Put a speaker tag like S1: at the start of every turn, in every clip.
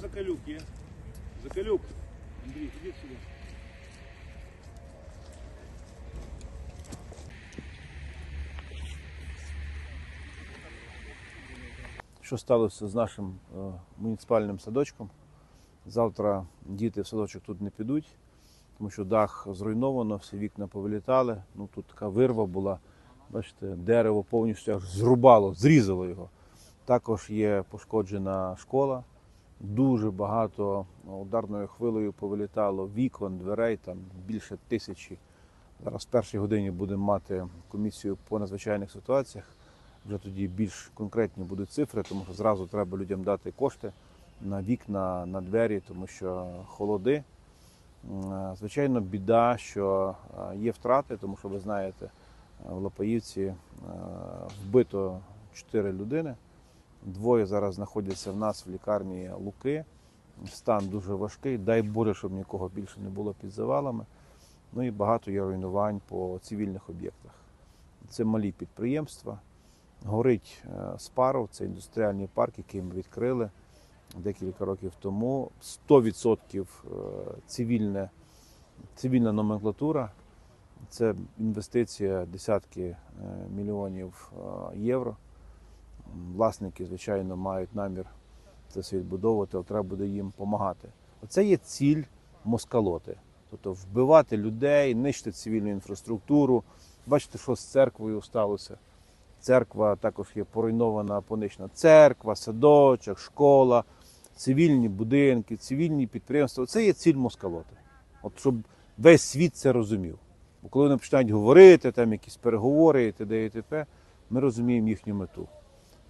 S1: Закалюк є. Закалюк. Андрій, іди сюди. Що сталося з нашим е, муніципальним садочком? Завтра діти в садочок тут не підуть, тому що дах зруйновано, всі вікна повилітали. Ну тут така вирва була. Бачите, дерево повністю зрубало, зрізало його. Також є пошкоджена школа. Дуже багато ударною хвилею повилітало вікон, дверей, там більше тисячі. Зараз в першій годині будемо мати комісію по надзвичайних ситуаціях. Вже тоді більш конкретні будуть цифри, тому що зразу треба людям дати кошти на вікна, на двері, тому що холоди. Е, Звичайно, біда, що е, є втрати, тому що ви знаєте, е, в Лопаївці вбито 4 людини. Двоє зараз знаходяться в нас в лікарні Луки. Стан дуже важкий. Дай Боже, щоб нікого більше не було під завалами. Ну і багато є руйнувань по цивільних об'єктах. Це малі підприємства. Горить е, Спаров, це індустріальний парк, який ми відкрили декілька років тому. 100% е, цивільне, цивільна номенклатура. Це інвестиція десятки е, мільйонів євро. Власники, звичайно, мають намір це все відбудовувати, але треба буде їм допомагати. Оце є ціль москалоти. Тобто вбивати людей, нищити цивільну інфраструктуру. Бачите, що з церквою сталося. Церква також є поруйнована, понищена. Церква, садочок, школа, цивільні будинки, цивільні підприємства. Це є ціль москалоти. От щоб весь світ це розумів. Бо коли вони починають говорити, там якісь переговори і т.д. і т.п., ми розуміємо їхню мету.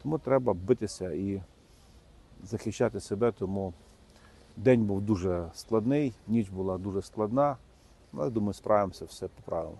S1: Тому треба битися і захищати себе. Тому день був дуже складний, ніч була дуже складна. Але думаю, справимося, все поправимо.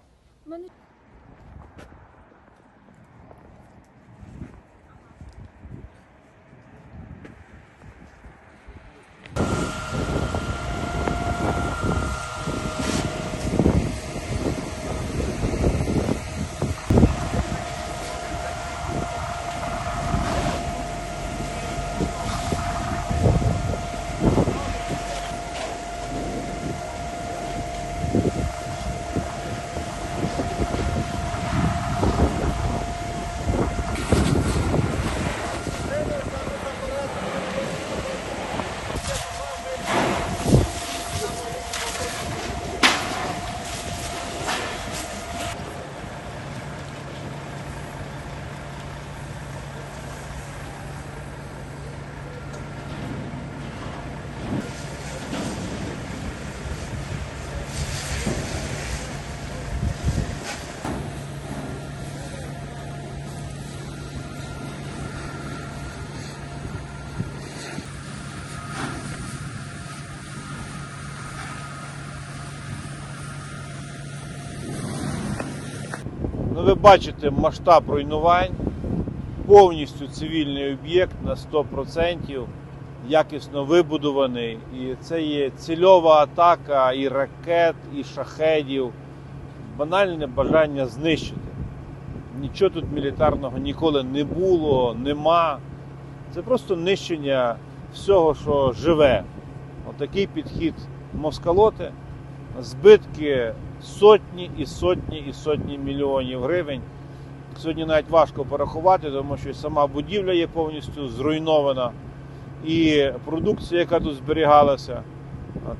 S1: Бачите масштаб руйнувань, повністю цивільний об'єкт на 100%, якісно вибудований. І це є цільова атака і ракет, і шахедів. Банальне бажання знищити. Нічого тут мілітарного ніколи не було, нема. Це просто нищення всього, що живе. Отакий підхід москалоти, збитки сотні і сотні і сотні мільйонів гривень. Сьогодні навіть важко порахувати, тому що сама будівля є повністю зруйнована, і продукція, яка тут зберігалася,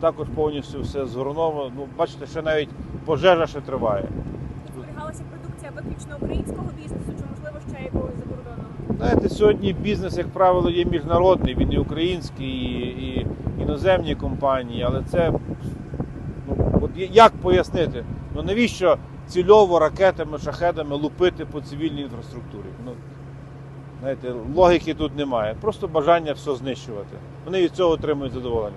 S1: також повністю все зруйновано. Ну, бачите, ще навіть пожежа ще триває.
S2: зберігалася продукція виключно українського бізнесу, чи можливо ще якогось закордонного?
S1: Знаєте, сьогодні бізнес, як правило, є міжнародний, він і український, і, і іноземні компанії, але це от як пояснити? Ну навіщо цільово ракетами, шахедами лупити по цивільній інфраструктурі? Ну, знаєте, логіки тут немає. Просто бажання все знищувати. Вони від цього отримують задоволення.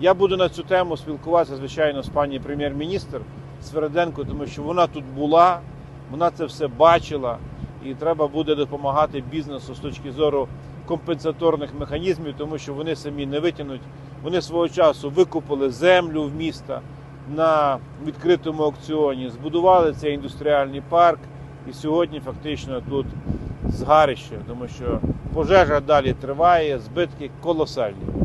S1: Я буду на цю тему спілкуватися, звичайно, з пані прем'єр-міністр Свереденко, тому що вона тут була, вона це все бачила, і треба буде допомагати бізнесу з точки зору компенсаторних механізмів, тому що вони самі не витягнуть. Вони свого часу викупили землю в міста на відкритому аукціоні, збудували цей індустріальний парк, і сьогодні фактично тут згарище, тому що пожежа далі триває, збитки колосальні.